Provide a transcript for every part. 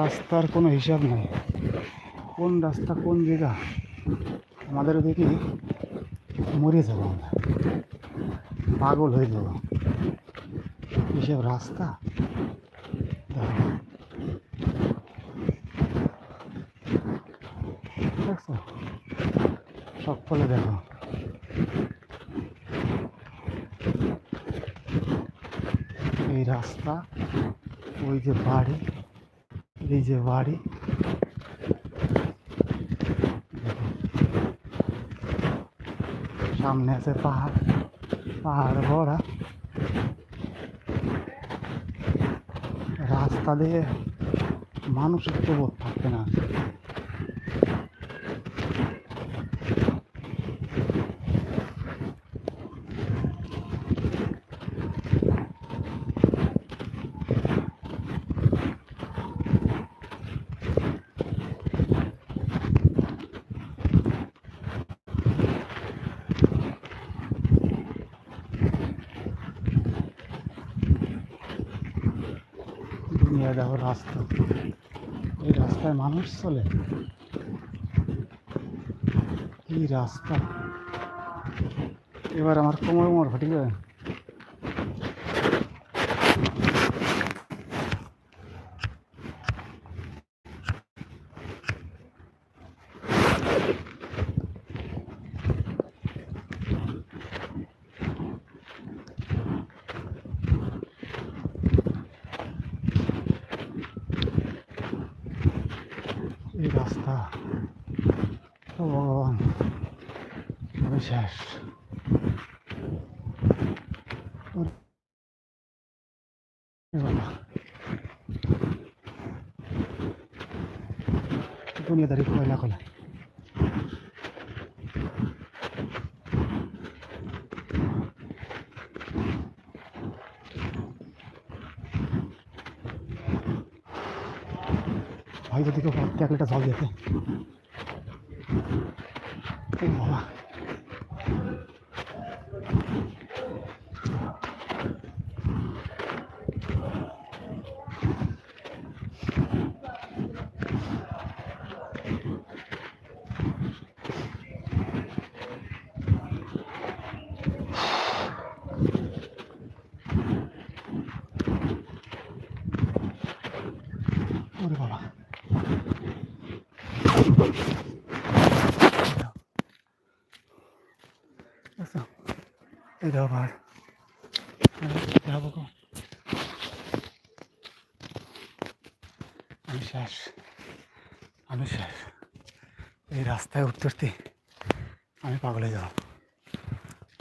রাস্তার কোনো হিসাব নেই। কোন রাস্তা কোন জায়গা? আমাদের দেখি মরে যাব আমরা। পাগল হয়ে যাব। এসব রাস্তা? দেখো দেখছ সকলে দেখো। এই রাস্তা, ওই যে বাড়ি এই যে বাড়ি। সামনে আছে পাহাড় পাহাড় ভরা। রাস্তা দিয়ে মানুষের তো বোধ থাকবে না। দুনিয়া দেখো রাস্তা। এই রাস্তায় মানুষ চলে। কি রাস্তা। এবার আমার কোমর মোর ফাটি যাবে এই রাস্তা ও ভগবান আমি শেষ ওরে বাবা দুনিয়াদারি কয়লা কলা ভাই যদি কেউ ভাবতে এক লিটার জল দিতে ও বাবা ওরে বাবা আচ্ছা এই যাব আমি শেষ। আমি এই রাস্তায় উঠতে উঠতে আমি পাগল হয়ে যাব।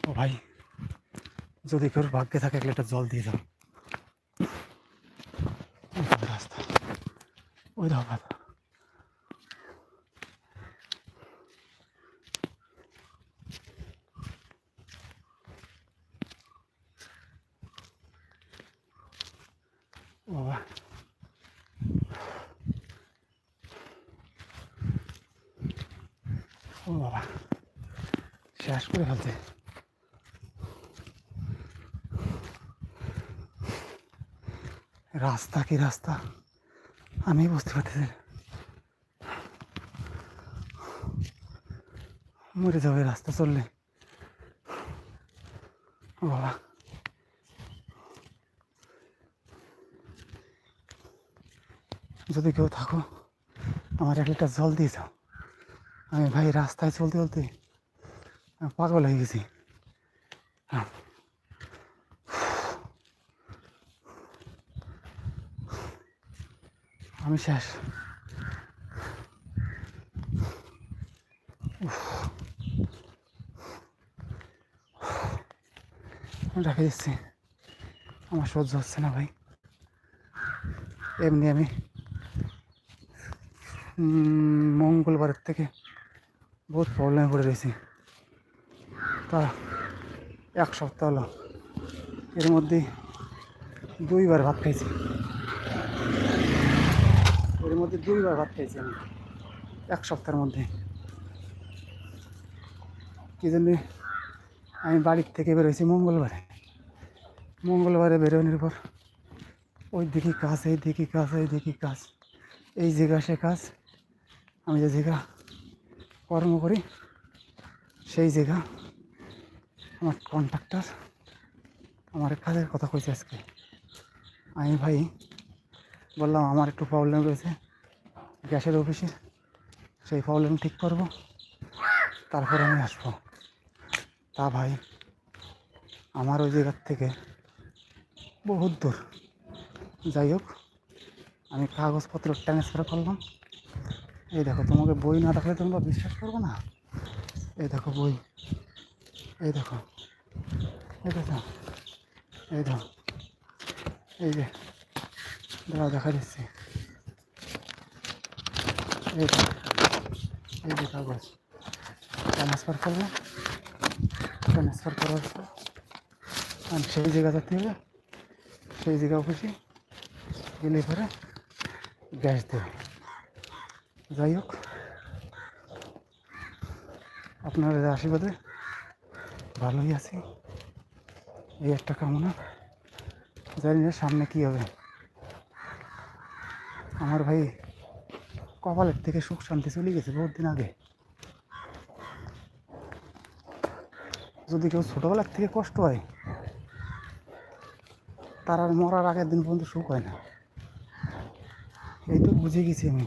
ও ভাই, যদি কেউ ভাগ্যে থাকে এক লিটার জল দিয়ে যাও রাস্তা। ওই দাও বাবা। ও বাবা, শেষ করে ফেলতে। রাস্তা কি রাস্তা? আমি বুঝতে পারতেছি মরে যাবে রাস্তা চললে। ও বাবা। যদি কেউ থাকো, আমার এক লিটার জল দিয়ে যাও। আমি ভাই রাস্তায় চলতে চলতে পাগল হয়ে গেছি। আমি শেষ। রেখে দিচ্ছি আমার সহ্য হচ্ছে না ভাই। এমনি আমি মঙ্গলবারের থেকে বহুত প্রবলেমে পড়ে রয়েছি তা, এক সপ্তাহ হলো। এর মধ্যে দুইবার ভাত খাইছি। এর মধ্যে দুইবার ভাত খাইছি আমি, এক সপ্তাহের মধ্যে। কি জন্যে? আমি বাড়ির থেকে বেরোইছি মঙ্গলবারে। মঙ্গলবারে বেরোনোর পর ওই দিকে কাজ এই দিকে কাজ এই দিকে কাজ, এই জায়গা সে কাজ। আমি যে জায়গা কর্ম করি, সেই জায়গা আমার কন্ট্রাক্টর আমার কাজের কথা কইছে আজকে। আমি ভাই বললাম, আমার একটু প্রবলেম রয়েছে গ্যাসের অফিসে সেই প্রবলেম ঠিক করব, তারপর আমি আসব। তা ভাই, আমার ওই জায়গার থেকে বহুত দূর। যাই হোক, আমি কাগজপত্র ট্রান্সফার করলাম। এই দেখো, তোমাকে বই না দেখলে তোমরা বিশ্বাস করব না। এই দেখো বই। এই দেখো। এই দেখো। এই দেখো। এই যে, দাঁড়াও, দেখা দিচ্ছি। এই এই যে কাগজ। ট্রান্সফার করলাম ট্রান্সফার করার পর আমি সেই জায়গা যেতে হবে, সেই জায়গা খুশি গেলে পরে গ্যাস দেবে। যাই হোক আপনার আশীর্বাদে ভালোই আছি। এই একটা কামনা। জানি না সামনে কী হবে। আমার ভাই কপালের থেকে সুখ শান্তি চলে গেছে বহুত দিন আগে। যদি কেউ ছোটোবেলার থেকে কষ্ট হয়, তার আর মরার আগের দিন পর্যন্ত সুখ হয় না। এই তো বুঝে গেছি আমি।